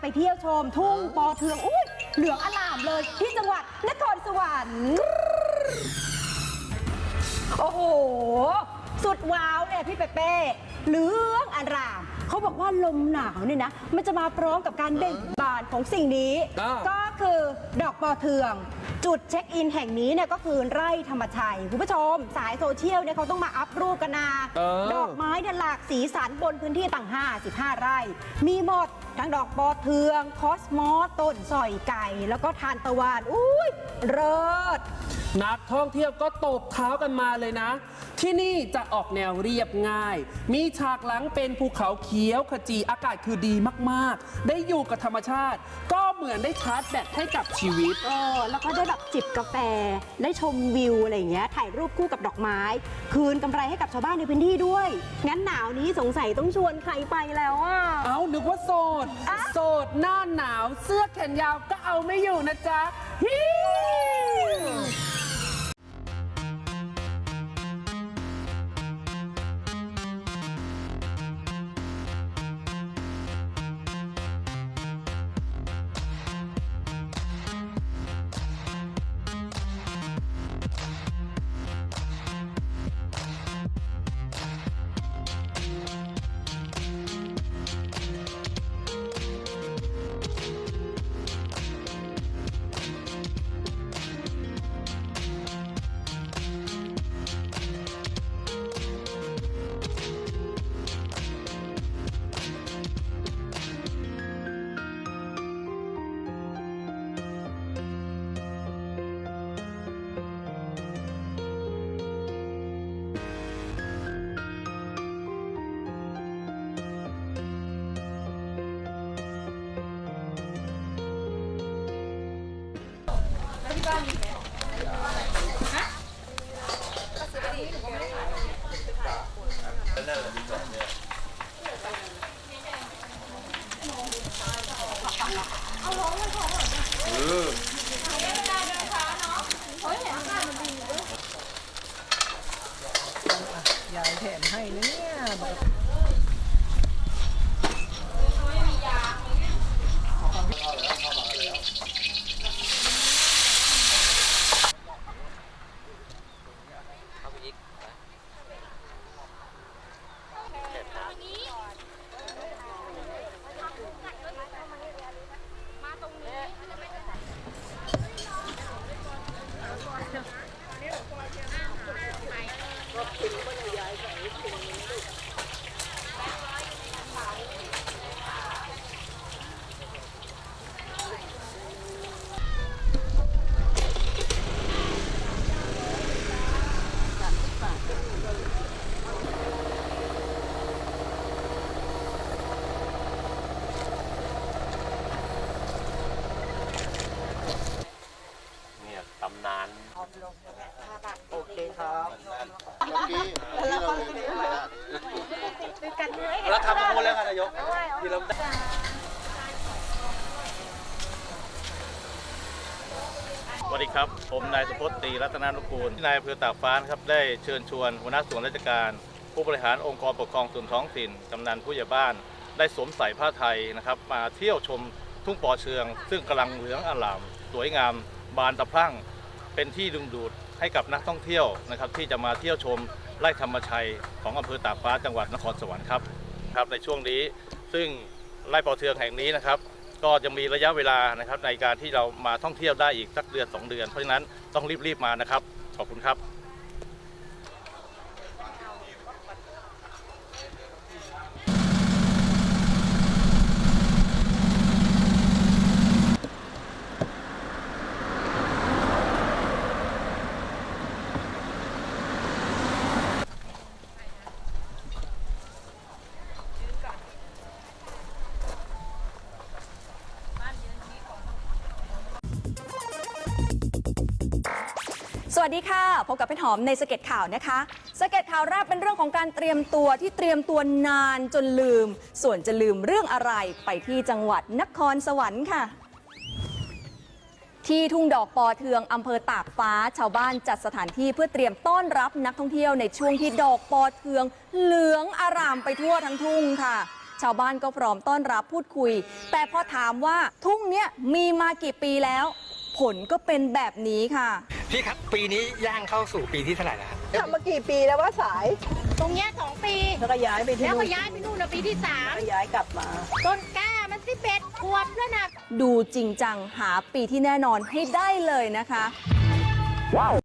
ไปเที่ยวชม ทุ่งปอเทืองอุ้ยเหลืองอลามเลยที่จังหวัดนครสวรรค์โอ้โห สุดว้าวเนี่ยพี่เปเป้เหลืองอาราม เขาบอกว่าลมหนาวเนี่ยนะ มันจะมาพร้อมกับการเบ่งบานของสิ่งนี้ อ่า ก็คือดอกปอเทือง จุดเช็คอินแห่งนี้เนี่ยก็คือไร่ธรรมชัย คุณผู้ชม สายโซเชียลเนี่ยเขาต้องมาอัพรูปกันนาเออ ดอกไม้เนี่ยหลากสีสันบนพื้นที่ต่าง 55 ไร่ มีหมดทั้งดอกปอเทือง คอสมอสต้นสอยไก่ แล้วก็ทานตะวันอุ้ยเลิศ นักท่องเที่ยวก็ตบเท้ากันมาเลยนะ ที่นี่จะออกแนวเรียบง่าย มีฉากหลังเป็นภูเขาเขียวขจีอากาศคือดีมากๆ ได้อยู่กับธรรมชาติ ก็เหมือนได้ชาร์จแบตให้กับชีวิต เออแล้วก็ได้แบบจิบกาแฟ ได้ชมวิวอะไรอย่างเงี้ย ถ่ายรูปคู่กับดอกไม้ คืนกำไรให้กับชาวบ้านในพื้นที่ด้วย งั้นหนาวนี้สงสัยต้องชวนใครไปแล้วอะ เอานึกว่าโสดอะโสดหน้าหนาวเสื้อแขนยาวก็เอาไม่อยู่นะจ๊ะฮิ ยายแถมให้นะเนี่ยบอกเนี่ยตำนาน โอเคครับเราทำมาหมดแล้วค่ะนายกที่เราได้สวัสดีครับ ผมนายสุพจน์ตรีรัตนานุกูล นายอำเภอตากฟ้านะครับ ได้เชิญชวนหัวหน้าส่วนราชการ ผู้บริหารองค์กรปกครองส่วนท้องถิ่น กำนันผู้ใหญ่บ้าน ได้สวมใส่ผ้าไทยนะครับ มาเที่ยวชมทุ่งปอเชือง ซึ่งกำลังเหลืองอลาม สวยงาม บานตะพรั่ง เป็นที่ดึงดูดให้กับนักท่องเที่ยวนะครับ ที่จะมาเที่ยวชมไร่ธรรมชัยของอำเภอตากฟ้าจังหวัดนครสวรรค์ครับครับในช่วงนี้ซึ่งไร่ปอเทืองแห่งนี้นะครับ ก็จะมีระยะเวลานะครับในการที่เรามาท่องเที่ยวได้อีกสักเดือน 2 เดือน เพราะฉะนั้นต้องรีบๆมานะครับ ขอบคุณครับ วัสดีค่ะ พบกับเป็นหอมในสเก็ตข่าวนะคะ สเก็ตข่าวแรกเป็นเรื่องของการเตรียมตัวที่เตรียมตัวนานจนลืม ส่วนจะลืมเรื่องอะไรไปที่จังหวัดนครสวรรค์ค่ะ ที่ทุ่งดอกปอเทืองอำเภอตากฟ้า ชาวบ้านจัดสถานที่เพื่อเตรียมต้อนรับนักท่องเที่ยวในช่วงที่ดอกปอเทือง เหลืองอารามไปทั่วทั้งทุ่งค่ะชาวบ้านก็พร้อมต้อนรับพูดคุย แต่พอถามว่าทุ่งเนี้ยมีมากี่ปีแล้ว ผลก็เป็นแบบนี้ค่ะ พี่ครับปีนี้ย่างเข้าสู่ปีที่เท่าไหร่แล้วครับทำมากี่ปีแล้วว่าสายตรงเนี้ยสองปี แล้วก็ย้ายไปที่แล้วก็นู่นย้ายไปนู่นนะปีที่สามก็ย้ายกลับมา ต้นกล้ามันสิบเอ็ดขวบแล้วนะ ดูจริงจังหาปีที่แน่นอนให้ได้เลยนะคะ